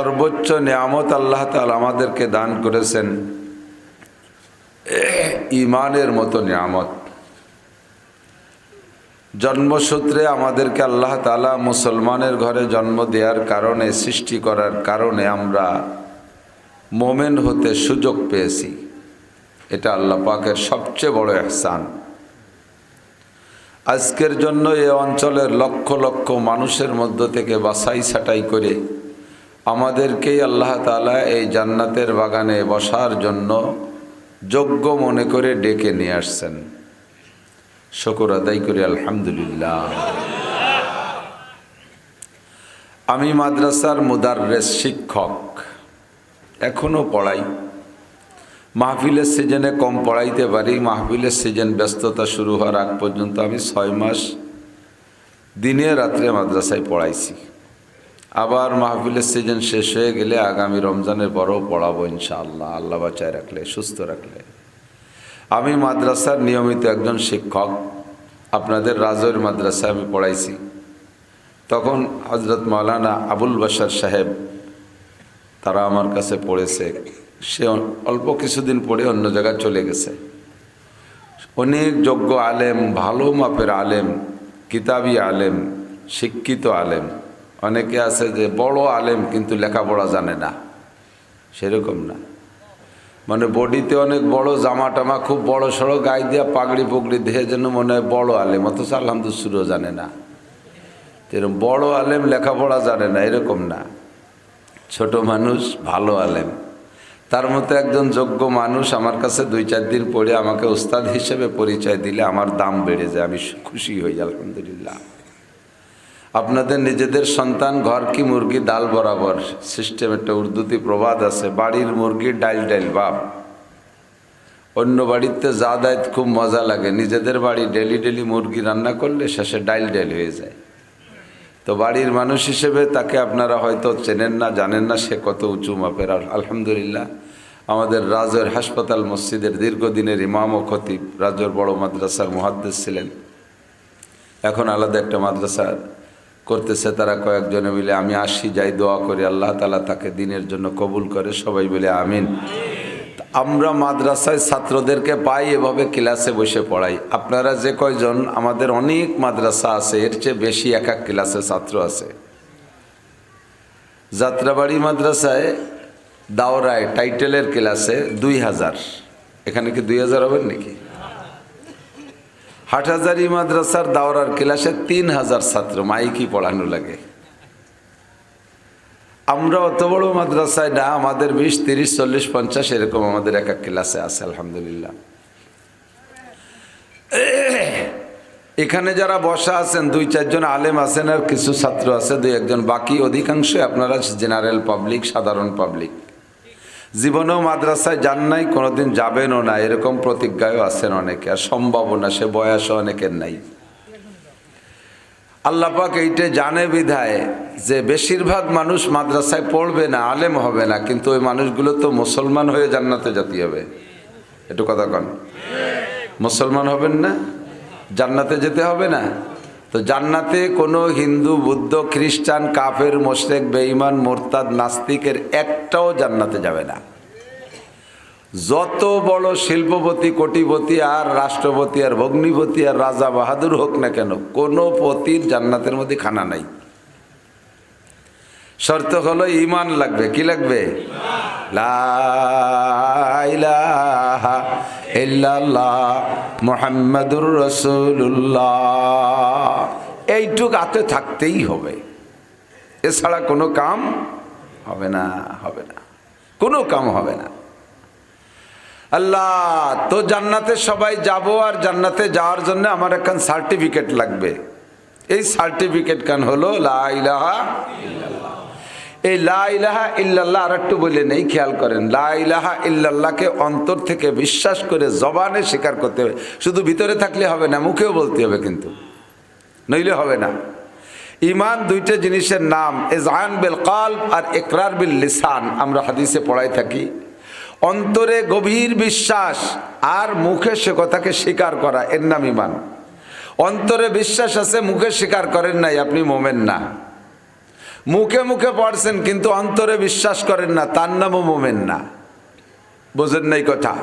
সর্বোচ্চ নিয়ামত আল্লাহ তালা আমাদেরকে দান করেছেন। ইমানের মতো নিয়ামত। জন্মসূত্রে আমাদেরকে আল্লাহ তালা মুসলমানের ঘরে জন্ম দেওয়ার কারণে, সৃষ্টি করার কারণে আমরা মোমেন হতে সুযোগ পেয়েছি। এটা আল্লাহ পাকের সবচেয়ে বড় এহসান আজকের জন্য এ অঞ্চলের লক্ষ লক্ষ মানুষের মধ্য থেকে বাছাই ছাটাই করে আমাদেরকেই আল্লাহ তালা এই জান্নাতের বাগানে বসার জন্য যোগ্য মনে করে ডেকে নিয়ে আসছেন। শকর আদায় করি, আলহামদুলিল্লাহ। আমি মাদ্রাসার মুদাররেস শিক্ষক এখনও পড়াই। মাহফিলের সিজনে কম পড়াইতে পারি, মাহফিলের সিজন ব্যস্ততা শুরু হওয়ার আগ পর্যন্ত আমি ছয় মাস দিনে রাত্রে মাদ্রাসায় পড়াইছি। আবার মাহফিলের সিজন শেষ হয়ে গেলে আগামী রমজানের পরও পড়াবো ইনশাআল্লাহ। আল্লাহ বাঁচায় রাখলে, সুস্থ রাখলে। আমি মাদ্রাসার নিয়মিত একজন শিক্ষক। আপনাদের রাজৈর মাদ্রাসায় আমি পড়াইছি। তখন হজরত মৌলানা আবুল বাসার সাহেব তারা আমার কাছে পড়েছে। সে অল্প কিছুদিন পরে অন্য জায়গায় চলে গেছে। অনেক যোগ্য আলেম, ভালো মাপের আলেম, কিতাবি আলেম, শিক্ষিত আলেম। অনেকে আছে যে বড় আলেম কিন্তু লেখাপড়া জানে না। সেরকম না। মানে বডিতে অনেক বড় জামা টামা খুব বড় সড়ো গায়ে দিয়া পাগড়ি পুগড়ি দেহে যেন মনে হয় বড় আলেম, অথচ আলহামদুসুরও জানে না। এরকম বড় আলেম লেখাপড়া জানে না, এরকম না। ছোট মানুষ ভালো আলেম। তার মতো একজন যোগ্য মানুষ আমার কাছে দুই চার দিন পরে আমাকে ওস্তাদ হিসেবে পরিচয় দিলে আমার দাম বেড়ে যায়, আমি খুশি হই, আলহামদুলিল্লাহ। আপনাদের নিজেদের সন্তান, ঘর কি মুরগি, ডাল বরাবর। সিস্টেম একটা উর্দুতে প্রবাদ আছে, বাড়ির মুরগি ডাইল ডাইল বাপ। অন্য বাড়িতে যা দেয় খুব মজা লাগে। নিজেদের বাড়ি ডেলি ডেলি মুরগি রান্না করলে শেষে ডাইল ডাইল হয়ে যায়। তো বাড়ির মানুষ হিসেবে তাকে আপনারা হয়তো চেনেন না, জানেন না, সে কত উঁচু মাপের। আলহামদুলিল্লাহ, আমাদের রাজের হাসপাতাল মসজিদের দীর্ঘদিনের ইমাম ও খতিব, রাজর বড় মাদ্রাসার মহাদ্দেশ ছিলেন। এখন আলাদা একটা মাদ্রাসা করতেছে তারা কয়েকজনে মিলে, আমি আসি, যাই, দোয়া করি, আল্লাহ তালা তাকে দিনের জন্য কবুল করে, সবাই বলে আমিন। আমরা মাদ্রাসায় ছাত্রদেরকে পাই, এভাবে ক্লাসে বসে পড়াই। আপনারা যে কয়জন, আমাদের অনেক মাদ্রাসা আছে, এর চেয়ে বেশি এক এক ক্লাসে ছাত্র আছে। যাত্রাবাড়ি মাদ্রাসায় দাওরায় টাইটেলের ক্লাসে দুই হাজার। এখানে কি দুই হাজার হবেন নাকি? হাটহাজারি মাদ্রাসার দাওরার ক্লাসে তিন হাজার ছাত্র মাইকি পড়ানো লাগে। আমরা অত বড় মাদ্রাসায় না, আমাদের বিশ, তিরিশ, চল্লিশ, পঞ্চাশ এরকম আমাদের এক এক ক্লাসে আছে, আলহামদুলিল্লাহ। এখানে যারা বসা আছেন, দুই, চারজন আলেম আছেন আর কিছু ছাত্র আছে, দুই, একজন। বাকি অধিকাংশ আপনারা জেনারেল পাবলিক সাধারণ পাবলিক জীবনেও মাদ্রাসায় যান নাই, কোনোদিন যাবেনও না। এরকম প্রতিজ্ঞায়ও আছেন অনেকে, আর সম্ভাবনা সে বয়সও অনেকের নাই। আল্লাপাক এইটা জানে বিধায় যে বেশিরভাগ মানুষ মাদ্রাসায় পড়বে না, আলেম হবে না, কিন্তু ওই মানুষগুলো তো মুসলমান হয়ে জান্নাতে জাতি হবে। একটু কথা কন। মুসলমান হবেন না, জান্নাতে যেতে হবে না? তো জান্নাতে কোনো হিন্দু, বুদ্ধ, খ্রিস্টান, কাফের, মোশরেক, বেঈমান, মোরতাদ, নাস্তিকের একটাও জান্নাতে যাবে না। যত বড় শিল্পপতি, কোটিপতি আর রাষ্ট্রপতি আর ভগ্নিপতি আর রাজা বাহাদুর হোক না কেন, কোনো পতির জান্নাতের মধ্যে খানা নাই। শর্ত হলো ইমান লাগবে, কি লাগবে? মোহাম্মদুর রসুল্লাহ এইটুক হাতে থাকতেই হবে। এছাড়া কোনো কাম হবে না হবে না। কোনো কাম হবে না। আল্লাহ, তো জান্নাতে সবাই যাব আর জান্নাতে যাওয়ার জন্য আমার একখান সার্টিফিকেট লাগবে। এই সার্টিফিকেট কান হলো লা ইলাহা ইল্লাল্লাহ এই লা ইলাহা ইল্লাল্লাহ আর একটু বলে নেই, খেয়াল করেন। লা ইলাহা ইল্লাল্লাহকে অন্তর থেকে বিশ্বাস করে জবানে স্বীকার করতে হবে। শুধু ভিতরে থাকলে হবে না, মুখেও বলতে হবে কিন্তু। নইলে হবে না। ইমান দুইটা জিনিসের নাম এজান বিল কাল আর একরার বিল লিসান, আমরা হাদিসে পড়াই থাকি। অন্তরে গভীর বিশ্বাস আর মুখে সে কথাকে স্বীকার করা, এর নাম ইমান অন্তরে বিশ্বাস আছে, মুখে স্বীকার করেন নাই, আপনি মোমেন না। মুখে মুখে পড়ছেন, কিন্তু অন্তরে বিশ্বাস করেন না, তার নামও মোমেন না। বোঝেন নাই কথা?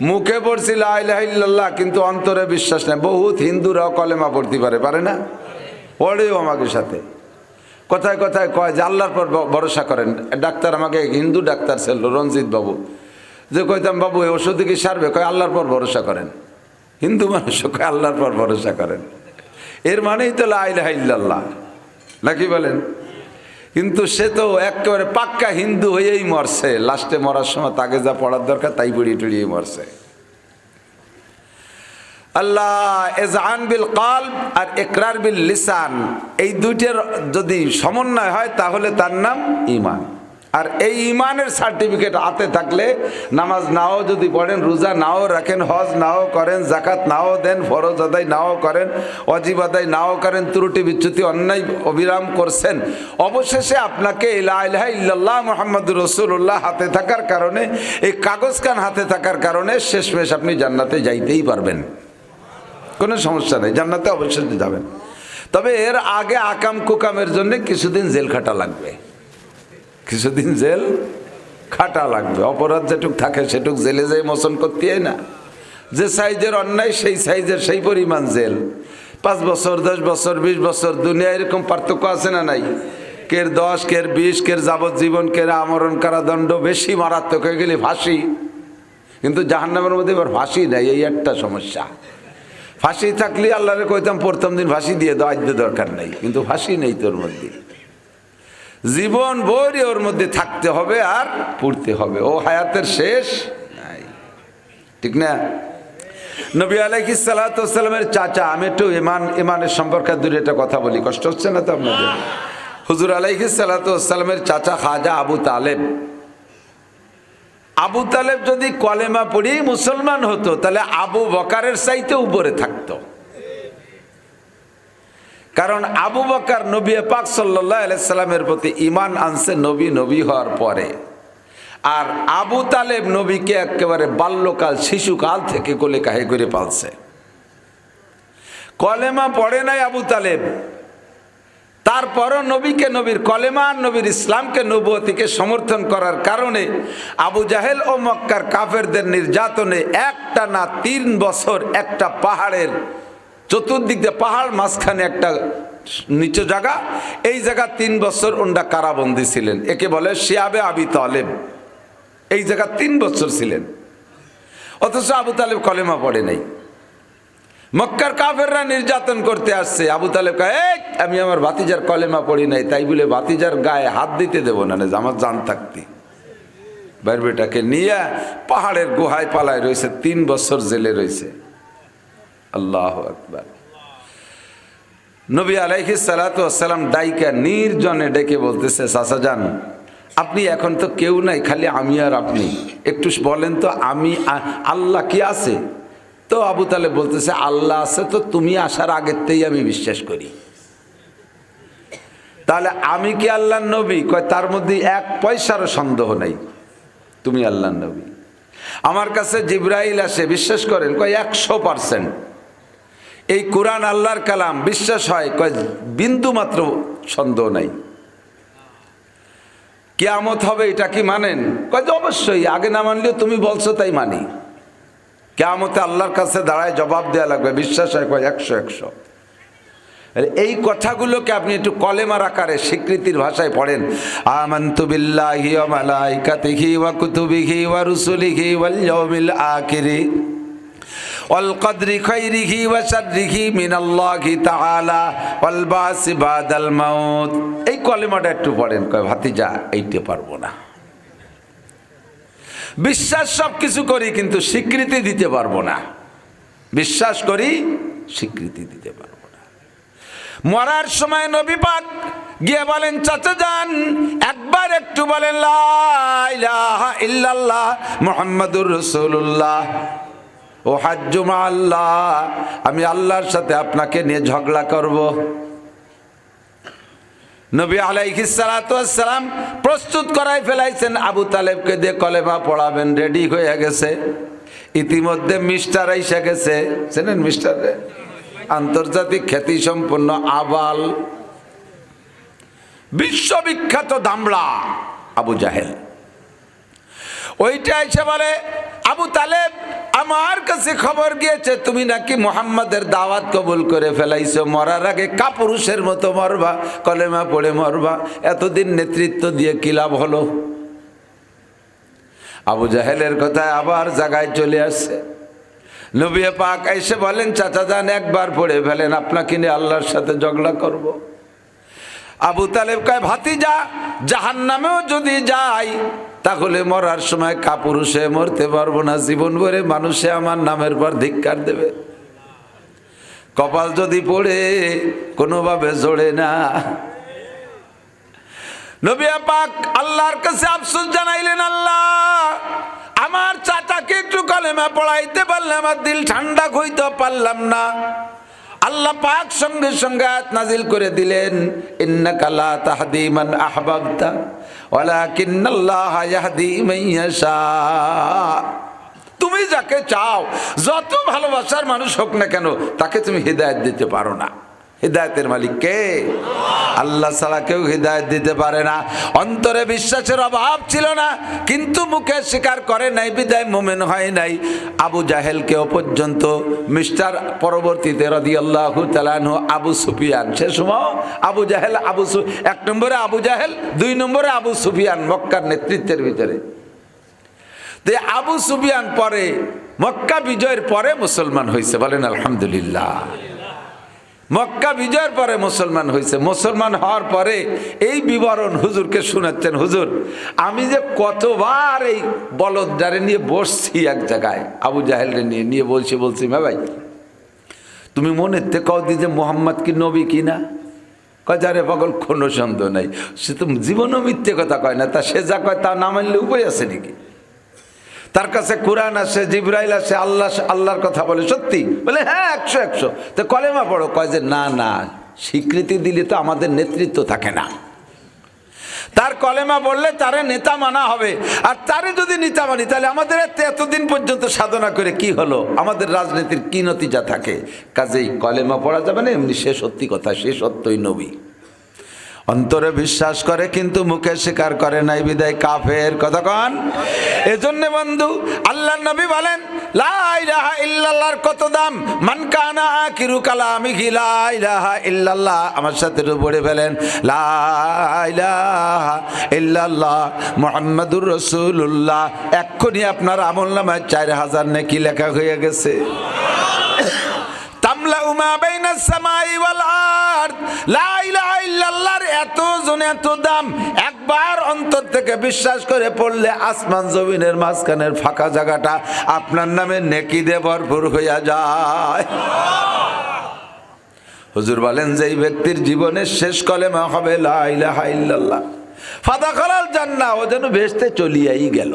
মুখে পড়ছি লাইল্লাহ কিন্তু অন্তরে বিশ্বাস নেই। বহুত হিন্দুরাও কলেমা পড়তে পারে পারে না? পড়েও আমাকে সাথে। কথায় কথায় কয় যে, আল্লাহর পর ভরসা করেন। ডাক্তার আমাকে, হিন্দু ডাক্তার ছিল, রঞ্জিত বাবু। যে কইতাম, বাবু, এই ওষুধ কি সারবে? কয়, আল্লাহর পর ভরসা করেন। হিন্দু মানুষ কয়, আল্লাহর পর ভরসা করেন। এর মানেই তো লাইল্লাহ নাকি বলেন? কিন্তু সে তো একেবারে পাক্কা হিন্দু হয়েই মরছে। লাস্টে মরার সময় তাকে যা পড়ার দরকার তাই পড়িয়ে টড়িয়ে মরছে। আল্লাহ এজান বিল কল আর একরার বিল লিসান, এই দুইটার যদি সমন্বয় হয় তাহলে তার নাম ইমান আর এই ইমানের সার্টিফিকেট হাতে থাকলে নামাজ নাও যদি পড়েন, রোজা নাও রাখেন, হজ নাও করেন জাকাত নাও দেন, ফরজ আদায় নাও করেন অজীব আদায় নাও করেন, ত্রুটি বিচ্যুতি, অন্যায় অবিরাম করছেন, অবশেষে আপনাকে ইলাহা ইল্লাল্লাহ মোহাম্মদ রসুল্লাহ হাতে থাকার কারণে, এই কাগজ কান হাতে থাকার কারণে শেষমেশ আপনি জান্নাতে যাইতেই পারবেন। কোনো সমস্যা নেই, জান্নাতে অবশ্যই যাবেন। তবে এর আগে আকাম কুকামের জন্য কিছুদিন জেল খাটা লাগবে। কিছুদিন জেল, খাটা লাগবে। অপরাধ যেটুক থাকে সেটুক জেলে যাই মোচন করতে না। যে সাইজের অন্যায়, সেই সাইজের সেই পরিমাণ জেল। পাঁচ বছর, দশ বছর, বিশ বছর দুনিয়া এরকম পার্থক্য আছে না নাই? কের দশ, কের বিশ, কের যাবজ্জীবন, কের আমরণ কারাদণ্ড বেশি মারাত্মক হয়ে গেলে ফাঁসি। কিন্তু জাহান্নামের মধ্যে এবার ফাঁসি নাই, এই একটা সমস্যা। ফাঁসি থাকলে আল্লাহরে কইতাম, প্রথম দিন ফাঁসি দিয়ে দাও আজকে দরকার নেই। কিন্তু ফাঁসি নেই তোর মধ্যে। জীবন ভরি ওর মধ্যে থাকতে হবে আর পড়তে হবে। ও হায়াতের শেষ নাই। ঠিক না? নবী আলাইহিস সালামের চাচা, আমি একটু ইমান ইমানের সম্পর্কে দূরে একটা কথা বলি। কষ্ট হচ্ছে না তো আপনাদের? হুজুর আলাইহিস সালামের চাচা খাজা আবু তালেব। আবু তালেব যদি কলেমা পড়ি মুসলমান হতো, তাহলে আবু বকারের চাইতে উপরে থাকতো। কারণ আবু বকার নবী পাক সাল্লাহ আলাইসাল্লামের প্রতি ইমান আনছে নবী নবী হওয়ার পরে। আর আবু তালেব নবীকে একেবারে বাল্যকাল, শিশুকাল থেকে কোলে কাহে করে পালছে। কলেমা পড়ে নাই আবু তালেব। তারপরও নবীকে নবীর কলেমা নবীর ইসলামকে নবতিকে সমর্থন করার কারণে আবু জাহেল ও মক্কার কাফেরদের নির্যাতনে একটা না তিন বছর একটা পাহাড়ের চতুর্দিক দিয়ে পাহাড় মাঝখানে একটা নিচু জায়গা। এই জায়গা তিন বছর ওনরা কারাবন্দি ছিলেন। একে বলে শিয়াবে আবি তালেব। এই জায়গা তিন বছর ছিলেন। অথচ আবু তালেব কলেমা পড়ে নাই। মক্কার কাফেররা নির্যাতন করতে আসছে। আবু তালেব "এই, আমি আমার ভাতিজার কলেমা পড়ি নাই তাই বলে ভাতিজার গায়ে হাত দিতে দেবো না আমার জান থাকতে। বাইর বেটাকে নিয়ে পাহাড়ের গুহায় পালায় রয়েছে তিন বছর জেলে রয়েছে। আল্লাহ আকবার। নবী আলাইহি সালাম ডাইকা নির্জনে ডেকে বলতেছে, চাচা যান, আপনি এখন তো কেউ নাই, খালি আমি আর আপনি। একটু বলেন তো, আমি আল্লাহ কি আছে? তো আবু তালে বলতেছে, আল্লাহ আছে তো তুমি আসার আগেরতেই আমি বিশ্বাস করি। তাহলে আমি কি আল্লাহর নবী? কয়, তার মধ্যে এক পয়সারও সন্দেহ নাই। তুমি আল্লাহর নবী। আমার কাছে জিব্রাইল আসে, বিশ্বাস করেন, কয়, একশো পার্সেন্ট। এই কোরআন আল্লাহর কালাম বিশ্বাস হয়, কয় বিন্দু মাত্র সন্দেহ নাই। কেয়ামত হবে, এটা কি মানেন? কয় অবশ্যই, আগে না মানলেও তুমি বলছো তাই মানি। কেয়ামতে আল্লাহর কাছে দাঁড়ায় জবাব দেওয়া লাগবে, বিশ্বাস হয় কয় একশো একশো। এই কথাগুলোকে আপনি একটু কলেমার আকারে স্বীকৃতির ভাষায় পড়েন। আমান্তু ওয়া মালাইকাতিহি ওয়া কুতুবিহি ওয়া রুসুলিহি ওয়াল ইয়াউমিল আখিরি। ওয়াল কদরি খাইরিহি ওয়া শাররিহি মিনাল্লাহি তাআলা ওয়াল বাসি বাদাল মাউত। এই কলেমাটা একটু পড়েন, কয় ভাতিজা এইতে পারব না। বিশ্বাস সব কিছু করি, কিন্তু স্বীকৃতি দিতে পারব না। বিশ্বাস করি, স্বীকৃতি দিতে পারব না। মরার সময় নবী পাক গিয়ে বলেন, চাচা যান, একবার একটু বলেন, লা ইলাহা ইল্লাল্লাহ মুহাম্মাদুর রাসূলুল্লাহ। ও হাজ্জুমা আল্লাহ, আমি আল্লাহর সাথে আপনাকে নিয়ে ঝগড়া করব। নবী আলাইহিস সালাম প্রস্তুত করাই ফেলাইছেন, আবু তালেবকে দিয়ে কলেমা পড়াবেন, রেডি হয়ে গেছে। ইতিমধ্যে মিস্টার এসে গেছে। চেনেন মিস্টার আন্তর্জাতিক খ্যাতি সম্পন্ন আবাল। বিশ্ববিখ্যাত দামড়া, আবু জাহেল। ওইটা এসে বলে আবু তালেব, আমার কাছে খবর গিয়েছে, তুমি নাকি মোহাম্মদের দাওয়াত কবুল করে ফেলাইছো, মরার আগে কাপুরুষের মতো মরবা, কলেমা পড়ে মরবা, এতদিন নেতৃত্ব দিয়ে কি লাভ হলো আবু জাহেলের কথায় আবার জায়গায় চলে আসছে নবী পাক এসে বলেন, চাচা যান, একবার পড়ে ফেলেন, আপনাকে নিয়ে আল্লাহর সাথে ঝগড়া করব। আবু তালেব কয়, ভাতিজা জাহান নামেও যদি যাই তাহলে মরার সময় কাপুরুষে মরতে পারব না। জীবন ভরে মানুষে আমার নামের পর ধিক্কার দেবে। কপাল যদি পড়ে, কোনোভাবে জোড়ে না। পাক আল্লাহর কাছে জানাইলেন, আল্লাহ, আমার চাচাকে একটু কলেমা পড়াইতে পারলাম আমার দিল ঠান্ডা হইতে পারলাম না। আল্লাহ পাক সঙ্গে সঙ্গে নাজিল করে দিলেন তুমি যাকে চাও, যত ভালোবাসার মানুষ হোক না কেন, তাকে তুমি হৃদায়ত দিতে পারো না। হৃদায়তের মালিক কে? আল্লাহ ছাড়া কেউ হৃদায়ত দিতে পারে না। অন্তরে বিশ্বাসের অভাব ছিল না, কিন্তু মুখে স্বীকার করে নাই, বিদায় মোমেন হয় নাই। আবু জাহেলকেও পর্যন্ত মিস্টার পরবর্তীতে রদি আল্লাহ আবু সুফিয়ান। সে সময় আবু জাহেল, আবু এক নম্বরে আবু জাহেল, দুই নম্বরে আবু সুফিয়ান মক্কার নেতৃত্বের ভিতরে। তো আবু সুফিয়ান পরে, মক্কা বিজয়ের পরে মুসলমান হয়েছে বলেন আলহামদুলিল্লাহ। মক্কা বিজয়ের পরে মুসলমান হয়েছে মুসলমান হওয়ার পরে এই বিবরণ হুজুরকে শোনাচ্ছেন, হুজুর, আমি যে কতবার এই বলদারে নিয়ে বসছি এক জায়গায়, আবু জাহেলরে নিয়ে নিয়ে বলছি বলছি মা ভাই, তুমি মনে তে দি যে মোহাম্মদ কি নবী কি না? কজারে পাগল, কোনো সন্দেহ নাই। সে তো জীবনও মিথ্যে কথা কয় না, তা সে যা কয় তা না মানলে উপায় আছে নাকি? তার কাছে কোরআন আসে, জিব্রাইল আসে, আল্লাহ আল্লাহর কথা বলে, সত্যি। বলে হ্যাঁ একশো একশো। তো কলেমা পড়ো, কয় যে, না না, স্বীকৃতি দিলে তো আমাদের নেতৃত্ব থাকে না। তার কলেমা বললে তারে নেতা মানা হবে। আর তারে যদি নেতা মানি, তাহলে আমাদের এত, এতদিন পর্যন্ত সাধনা করে কি হলো? আমাদের রাজনীতির কি নতিজা থাকে? কাজেই কলেমা পড়া যাবে না, এমনি সে সত্যি কথা, সে সত্যই নবী। অন্তরে বিশ্বাস করে, কিন্তু মুখে স্বীকার করে নাই। বিদায় কাফের কন। এজন্য বন্ধু আল্লাহ নবী বলেন, লা ইলাহা ইল্লাল্লাহর কত দাম? মান কানা আখিরু কালামিহি, লা ইল্লাল্লাহ। আমার সাথে পড়ে ফেলেন, লা ইলাহা ইল্লাল্লাহ মুহাম্মাদুর রাসূলুল্লাহ। এক্ষুনি আপনার আমল নামায় চার হাজার নেকি লেখা হয়ে গেছে। তামলাউ মা বাইনাস সামাই ওয়াল আপনার নামে নেকি দিয়ে ভরপুর হইয়া যায়। হুজুর বলেন যে এই ব্যক্তির জীবনের শেষ কলেমা হবে লা ইলাহা ইল্লাল্লাহ। ফাদা খালাল ও যেন ভেস্তে চলিয়াই গেল।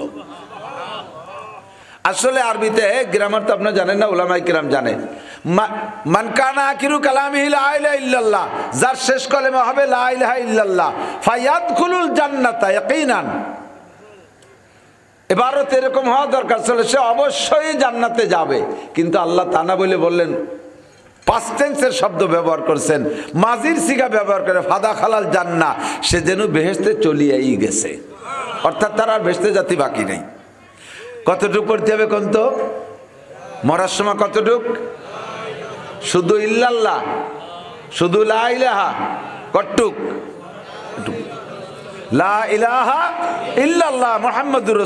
আসলে আরবিতে, গ্রামার তো আপনার জানেন না, ওলামাই কিরাম জানে মা- মান কানা আকিরু কালামিহি লা ইলাহা ইল্লাল্লাহ, যার শেষ কলেমা হবে লা ইলাহা ইল্লাল্লাহ, ফায়াদখুলুল জান্নাতা ইয়াকিনান। এবারও তো এরকম হওয়া দরকার ছিল, সে অবশ্যই জান্নাতে যাবে। কিন্তু আল্লাহ তানা বলে বললেন পাস্ট টেন্সের শব্দ ব্যবহার করছেন মাজির সিগা ব্যবহার করে, ফাদা খালাল জান্না, সে যেন বেহেস্তে চলিয়াই গেছে। অর্থাৎ তার আর বেহেস্তে জাতি বাকি নেই। কতটুক পড়তে হবে কোন তো? মরার সময় কতটুক? শুধু ইল্লাল্লাহ শুধু লা ইলাহা কটুক লা ইল্লাল্লাহ মোহাম্মদুর